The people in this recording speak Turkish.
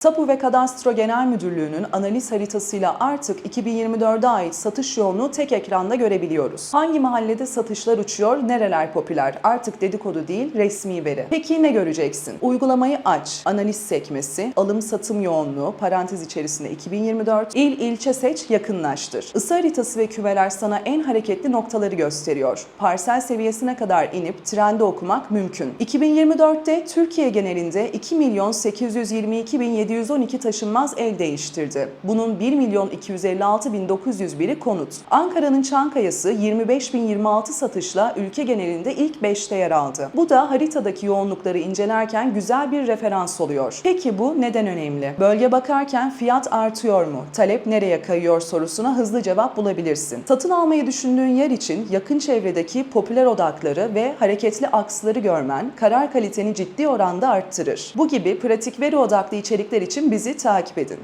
Tapu ve Kadastro Genel Müdürlüğü'nün analiz haritasıyla artık 2024'e ait satış yoğunluğu tek ekranda görebiliyoruz. Hangi mahallede satışlar uçuyor, nereler popüler? Artık dedikodu değil, resmi veri. Peki ne göreceksin? Uygulamayı aç, analiz sekmesi, alım satım yoğunluğu, parantez içerisinde 2024, il ilçe seç, yakınlaştır. Isı haritası ve küveler sana en hareketli noktaları gösteriyor. Parsel seviyesine kadar inip trende okumak mümkün. 2024'te Türkiye genelinde 2 milyon 822 bin 712 taşınmaz ev değiştirdi. Bunun 1 milyon 256 bin 901'i konut. Ankara'nın Çankaya'sı 25 bin 26 satışla ülke genelinde ilk 5'te yer aldı. Bu da haritadaki yoğunlukları incelerken güzel bir referans oluyor. Peki bu neden önemli? Bölge bakarken fiyat artıyor mu? Talep nereye kayıyor sorusuna hızlı cevap bulabilirsin. Satın almayı düşündüğün yer için yakın çevredeki popüler odakları ve hareketli aksları görmen karar kaliteni ciddi oranda arttırır. Bu gibi pratik veri odaklı içerikler için bizi takip edin.